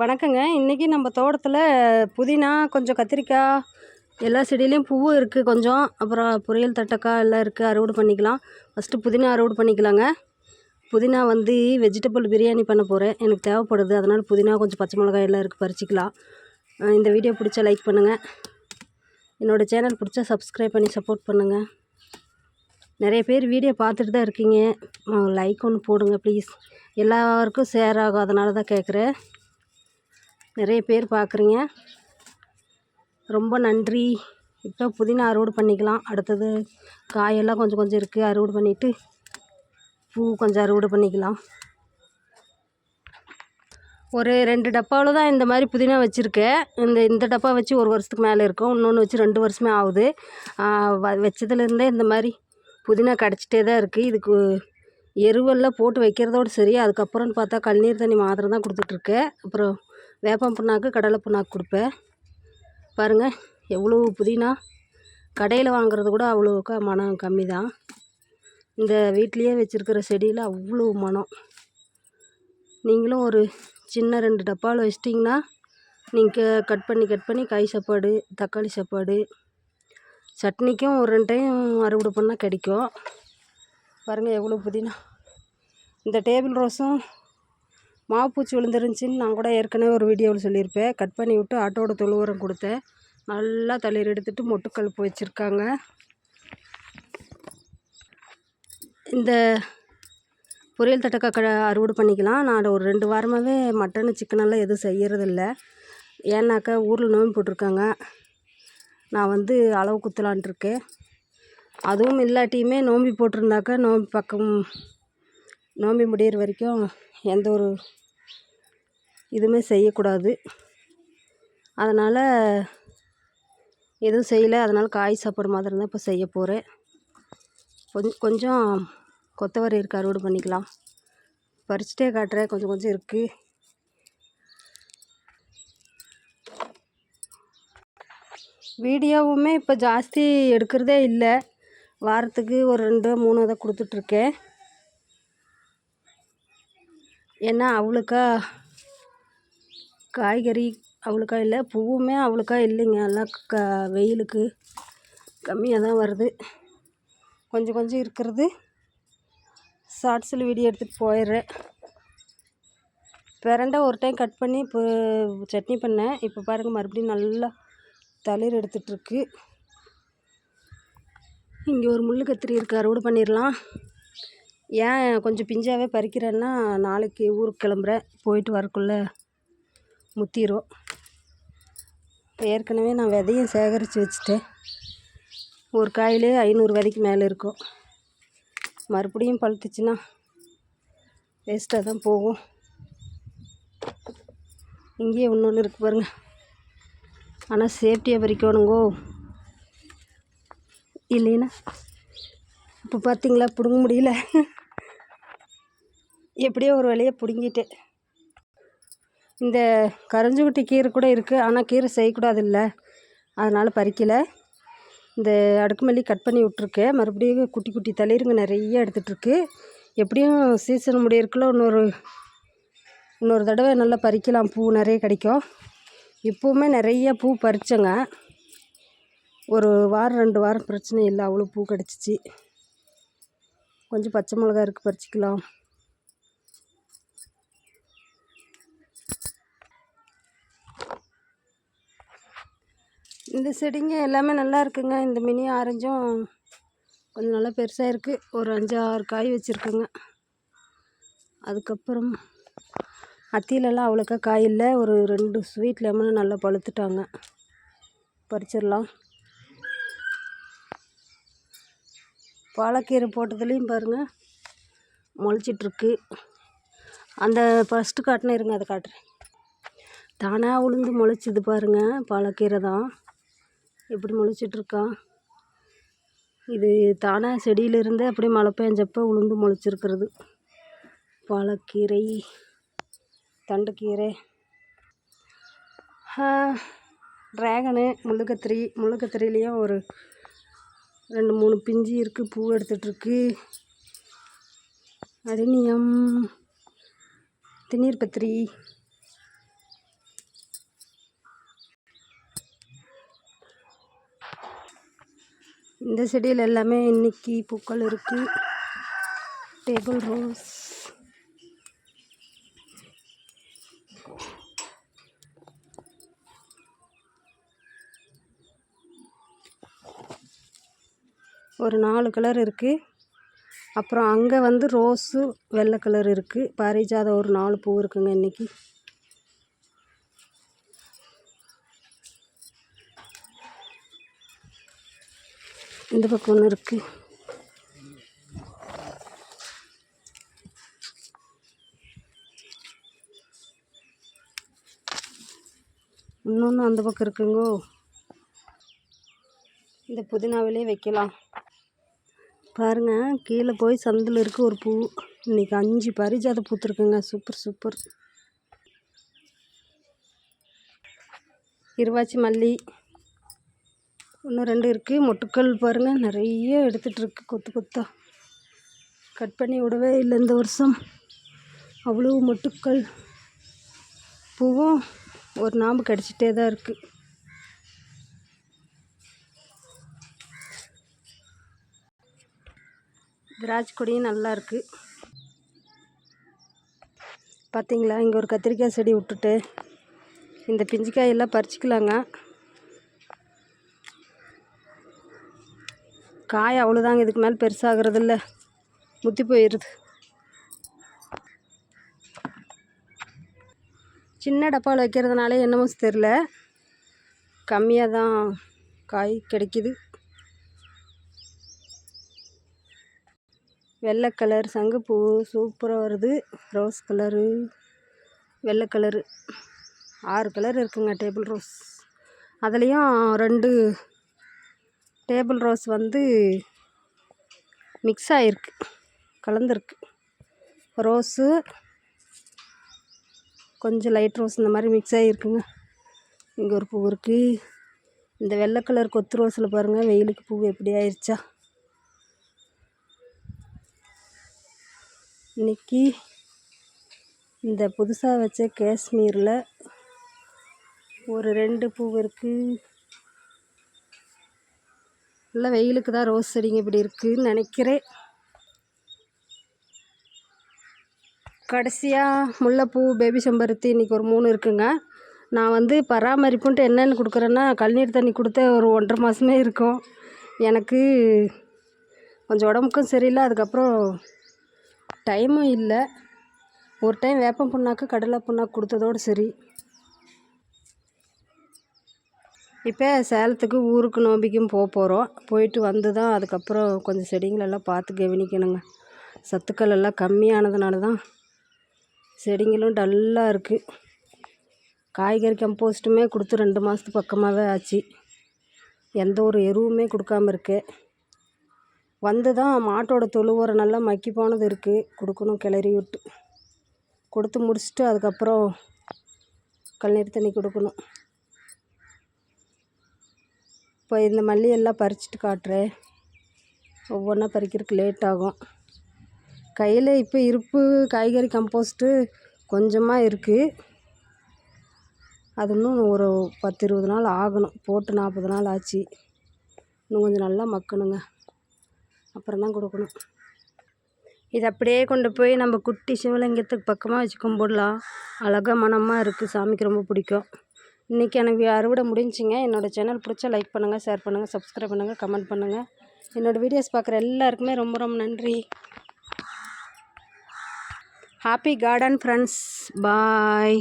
வணக்கங்க. இன்றைக்கி நம்ம தோட்டத்தில் புதினா கொஞ்சம் கத்திரிக்காய் எல்லா செடியிலையும் பூவும் இருக்குது கொஞ்சம். அப்புறம் பொரியல் தட்டக்காய் எல்லாம் இருக்குது அறுவடை பண்ணிக்கலாம். ஃபஸ்ட்டு புதினா அறுவடை பண்ணிக்கலாங்க. புதினா வந்து வெஜிடபிள் பிரியாணி பண்ண போகிறேன் எனக்கு தேவைப்படுது. அதனால் புதினா கொஞ்சம் பச்சை மிளகாய் எல்லாம் இருக்குது பறிச்சிக்கலாம். இந்த வீடியோ பிடிச்சா லைக் பண்ணுங்கள் என்னோடய சேனல் பிடிச்சா சப்ஸ்கிரைப் பண்ணி சப்போர்ட் பண்ணுங்கள் நிறைய பேர் வீடியோ பார்த்துட்டு தான் இருக்கீங்க. லைக் ஒன்று போடுங்க ப்ளீஸ் எல்லாருக்கும் ஷேர் ஆகும் அதனால தான் கேட்குறேன் நிறைய பேர் பார்க்குறீங்க. ரொம்ப நன்றி. இப்போ புதினா அறுவடை பண்ணிக்கலாம். அடுத்தது காயெல்லாம் கொஞ்சம் கொஞ்சம் இருக்குது அறுவடை பண்ணிவிட்டு பூ கொஞ்சம் அறுவடை பண்ணிக்கலாம். ஒரு ரெண்டு டப்பாவில் தான் இந்த மாதிரி புதினா வச்சுருக்கேன். இந்த இந்த டப்பா வச்சு ஒரு வருஷத்துக்கு மேலே இருக்கும். இன்னொன்று வச்சு ரெண்டு வருஷமே ஆகுது. வ- வச்சதுலேருந்தே இந்த மாதிரி புதினா கிடச்சிட்டே தான் இருக்குது இதுக்கு எருவெல்லாம் போட்டு வைக்கிறதோடு சரி. அதுக்கப்புறம்னு பார்த்தா கழுநீர் தண்ணி மாத்திரம் தான் கொடுத்துட்ருக்கேன் அப்புறம் வேப்பம் புண்ணாக்கு கடலை புண்ணாக்கு கொடுப்பேன். பாருங்கள் எவ்வளோ புதினா. கடையில் வாங்குறது கூட அவ்வளோக்கா மனம் கம்மி தான் இந்த வீட்லேயே வச்சுருக்கிற செடியில் அவ்வளோ மனம். நீங்களும் ஒரு சின்ன ரெண்டு டப்பாவில் வச்சிட்டிங்கன்னா நீங்கள் கட் பண்ணி கட் பண்ணி காய் சாப்பாடு தக்காளி சாப்பாடு சட்னிக்கும் ஒரு ரெண்டு டைம் அறுவடை பண்ணால் கிடைக்கும். பாருங்கள் எவ்வளோ புதினா. இந்த டேபிள் ரோஸும் மாவுப்பூச்சி விழுந்துருந்துச்சின்னு நான் கூட ஏற்கனவே ஒரு வீடியோவில் சொல்லியிருப்பேன். கட் பண்ணி விட்டு ஆட்டோட தொழு உரம் கொடுத்தேன். நல்லா தளிர் எடுத்துட்டு மொட்டுக்கழுப்பு வச்சுருக்காங்க. இந்த பொரியல் தட்டக்காய் க அறுவடை பண்ணிக்கலாம். நான் ஒரு ரெண்டு வாரமாகவே மட்டனு சிக்கனெல்லாம் எதுவும் செய்கிறதில்ல ஏன்னாக்கா ஊரில் நோம்பு போட்டிருக்காங்க. நான் வந்து அளவு குத்தலான்ட்ருக்கேன் அதுவும் இல்லாட்டியுமே நோம்பி போட்டிருந்தாக்கா நோம்பி பக்கம் நோம்பி முடியிற வரைக்கும் எந்த ஒரு இதுவுமே செய்யக்கூடாது. அதனால் எதுவும் செய்யலை. அதனால் காய் சாப்பாடு மாதிரி தான் இப்போ செய்ய போகிறேன் கொஞ்சம் கொஞ்சம் கொத்தவரை இருக்குது அறுவடை பண்ணிக்கலாம். பறிச்சிட்டே காட்டுறேன். கொஞ்சம் கொஞ்சம் இருக்குது வீடியோவுமே இப்போ ஜாஸ்தி எடுக்கிறதே இல்லை. வாரத்துக்கு ஒரு ரெண்டு மூணு அதை கொடுத்துட்ருக்கேன் ஏன்னா அவ்வளோக்கா காய்கறி அவ்வளோக்கா இல்லை பூவுமே அவ்வளோக்கா இல்லைங்க. எல்லாம் க வெயிலுக்கு கம்மியாக தான் வருது. கொஞ்சம் கொஞ்சம் இருக்கிறது. ஷார்ட்ஸில் வீடியோ எடுத்துகிட்டு போயிடுறேன். பிரண்டை ஒரு டைம் கட் பண்ணி இப்போ சட்னி பண்ணேன். இப்போ பாருங்கள் மறுபடியும் நல்லா தளிர் எடுத்துகிட்ருக்கு இங்கே ஒரு முள்ளு கத்திரி இருக்குது அறுவடை பண்ணிடலாம். ஏன் கொஞ்சம் பிஞ்சாவே பறிக்கிறேன்னா நாளைக்கு ஊருக்கு கிளம்புறேன் போயிட்டு வரக்குள்ளே முத்திரும். ஏற்கனவே நான் விதையும் சேகரித்து வச்சுட்டேன். ஒரு காயிலே ஐநூறு விதைக்கு மேலே இருக்கும். மறுபடியும் பழுத்துச்சுன்னா வேஸ்ட்டாக தான் போகும். இங்கேயே இன்னொன்று இருக்குது பாருங்கள் ஆனால் சேஃப்டியாக பறிக்கணுங்கோ. இல்லைன்னா இப்போ பார்த்தீங்களா பிடுங்க முடியல. எப்படியோ ஒரு வழியை பிடுங்கிட்டேன் இந்த கரைஞ்சுக்குட்டி கீரை கூட இருக்குது ஆனால் கீரை செய்யக்கூடாது இல்லை அதனால் பறிக்கலை. இந்த அடுக்குமல்லி கட் பண்ணி விட்ருக்கேன் மறுபடியும் குட்டி குட்டி தளிருங்க நிறைய எடுத்துகிட்ருக்கு எப்படியும் சீசன் முடியறக்குள்ள இன்னொரு இன்னொரு தடவை நல்லா பறிக்கலாம். பூ நிறைய கிடைக்கும். இப்போவுமே நிறைய பூ பறித்தேங்க ஒரு வாரம் ரெண்டு வாரம் பிரச்சனை இல்லை. அவ்வளோ பூ கிடச்சிச்சு. கொஞ்சம் பச்சை மிளகா இருக்குது பறிச்சிக்கலாம். இந்த செடிங்க எல்லாமே நல்லா இருக்குங்க. இந்த மினி ஆரஞ்சும் கொஞ்சம் நல்லா பெருசாக இருக்குது ஒரு அஞ்சு ஆறு காய் வச்சுருக்குங்க. அதுக்கப்புறம் அத்தியிலலாம் அவ்வளோக்கா காய் இல்லை. ஒரு ரெண்டு ஸ்வீட் லெமனும் நல்லா பழுத்துட்டாங்க. பறிச்சிடலாம். பாலக்கீரை போட்டதுலேயும் பாருங்கள் முளைச்சிட்ருக்கு. அந்த ஃபஸ்ட்டு காட்டினே இருங்க அதை காட்டுறேன். தானாக உளுந்து முளைச்சிது பாருங்கள் பாலக்கீரை தான். எப்படி முளைச்சிட்ருக்கா இது தானாக செடியிலிருந்து அப்படியே மழை பெஞ்சப்போ உளுந்து முளைச்சிருக்கிறது பாலக்கீரை தண்டுக்கீரை. ட்ராகனு முள்ளுக்கத்திரி முள்ளுக்கத்திரிலேயும் ஒரு ரெண்டு மூணு பிஞ்சு இருக்குது பூ எடுத்துகிட்ருக்கு அடினியம் திணீர் பத்திரி. இந்த செடியில் எல்லாமே இன்னைக்கு பூக்கள் இருக்குது டேபிள் ரோஸ் ஒரு நாலு கலர் இருக்குது அப்புறம் அங்கே வந்து ரோஸு வெள்ளை கலர் இருக்குது பாரிஜாத ஒரு நாலு பூ இருக்குங்க இன்றைக்கி இந்த பக்கம் ஒன்று இருக்குது இன்னொன்று அந்த பக்கம் இருக்குங்கோ. இந்த புதினாவிலே வைக்கலாம். பாருங்கள் கீழே போய் சந்தில் இருக்குது ஒரு பூ. இன்னைக்கு அஞ்சு பரிஜாதை பூத்துருக்குங்க சூப்பர் சூப்பர். இருவாச்சி மல்லி. இன்னும் ரெண்டு இருக்குது மொட்டுக்கள் பாருங்கள் நிறைய எடுத்துகிட்ருக்கு கொத்து கொத்தா. கட் பண்ணி விடவே இல்லை இந்த வருஷம். அவ்வளோ மொட்டுக்கள். பூவும் ஒரு நாம்பு கடிச்சிட்டே தான் இருக்குது திராட்சை கொடியும் நல்லா இருக்குது பார்த்தீங்களா? இங்கே ஒரு கத்திரிக்காய் செடி விட்டுட்டு இந்த பிஞ்சுக்காயெல்லாம் பறிச்சிக்கலாங்க. காய் அவ்வளோதாங்க இதுக்கு மேலே பெருசாகிறது இல்லை முத்தி போயிடுது. சின்ன டப்பாவில் வைக்கிறதுனால என்னமோ தெரில கம்மியாக தான் காய் கிடைக்கிது. வெள்ளை கலர் சங்குப்பூ சூப்பராக வருது. ரோஸ் கலரு வெள்ளை கலரு. ஆறு கலர் இருக்குங்க டேபிள் ரோஸ். அதுலேயும் ரெண்டு டேபிள் ரோஸ் வந்து மிக்ஸ் ஆகிருக்கு கலந்துருக்கு. ரோஸு கொஞ்சம் லைட் ரோஸ் இந்த மாதிரி மிக்ஸ் ஆகிருக்குங்க இங்கே ஒரு பூ இருக்குது இந்த வெள்ளை கலர் கொத்து ரோஸில் பாருங்கள் வெயிலுக்கு பூ எப்படி ஆயிடுச்சா இன்றைக்கி இந்த புதுசாக வச்ச காஷ்மீரில் ஒரு ரெண்டு பூ இருக்குது நல்லா வெயிலுக்கு தான் ரோஸ் செடிங்க இப்படி இருக்குதுன்னு நினைக்கிறேன். கடைசியாக முல்லைப்பூ பேபி செம்பருத்தி இன்றைக்கி ஒரு மூணு இருக்குங்க. நான் வந்து பராமரிப்புன்ட்டு என்னென்னு கொடுக்குறேன்னா கழிநீர் தண்ணி கொடுத்த ஒரு ஒன்றரை மாதமே இருக்கும். எனக்கு கொஞ்சம் உடம்புக்கும் சரியில்லை அதுக்கப்புறம் டைமும் இல்லை. ஒரு டைம் வேப்பம் புண்ணாக்கு கடலை புண்ணாக்கு கொடுத்ததோடு சரி. இப்போ சேலத்துக்கு ஊருக்கு நோம்பிக்கும் போக போகிறோம். போயிட்டு வந்து தான் அதுக்கப்புறம் கொஞ்சம் செடிங்களெல்லாம் பார்த்து கவனிக்கணுங்க. சத்துக்கள் எல்லாம் கம்மியானதுனால தான் செடிங்களும் டல்லாக இருக்குது காய்கறி கம்போஸ்ட்டுமே கொடுத்து ரெண்டு மாதத்துக்கு பக்கமாகவே ஆச்சு. எந்த ஒரு எருவுமே கொடுக்காம இருக்கு. வந்து தான் மாட்டோட தொழு உரம் நல்லா மக்கி போனது இருக்குது கொடுக்கணும் கிளறி விட்டு. கொடுத்து முடிச்சுட்டு அதுக்கப்புறம் கழுநீர் தண்ணி கொடுக்கணும். இப்போ இந்த மல்லி எல்லாம் பறிச்சுட்டு காட்டுறேன். ஒவ்வொன்றா பறிக்கிறதுக்கு லேட் ஆகும். கையில் இப்போ இருப்பு காய்கறி கம்போஸ்ட்டு கொஞ்சமாக இருக்குது அது இன்னும் ஒரு பத்து இருபது நாள் ஆகணும். போட்டு நாற்பது நாள் ஆச்சு. இன்னும் கொஞ்சம் நல்லா மக்கணுங்க. அப்புறம் தான் கொடுக்கணும். இது அப்படியே கொண்டு போய் நம்ம குட்டி சிவலிங்கத்துக்கு பக்கமாக வச்சு கும்பிடலாம். அழகாக மனமாக இருக்குது சாமிக்கு ரொம்ப பிடிக்கும். இன்றைக்கி எனக்கு அறுவடை முடிஞ்சிங்க என்னோடய சேனல் பிடிச்சா லைக் பண்ணுங்கள் ஷேர் பண்ணுங்கள் சப்ஸ்கிரைப் பண்ணுங்கள் கமெண்ட் பண்ணுங்கள் என்னோடய வீடியோஸ் பார்க்குற எல்லாருக்குமே ரொம்ப ரொம்ப நன்றி. Happy garden friends bye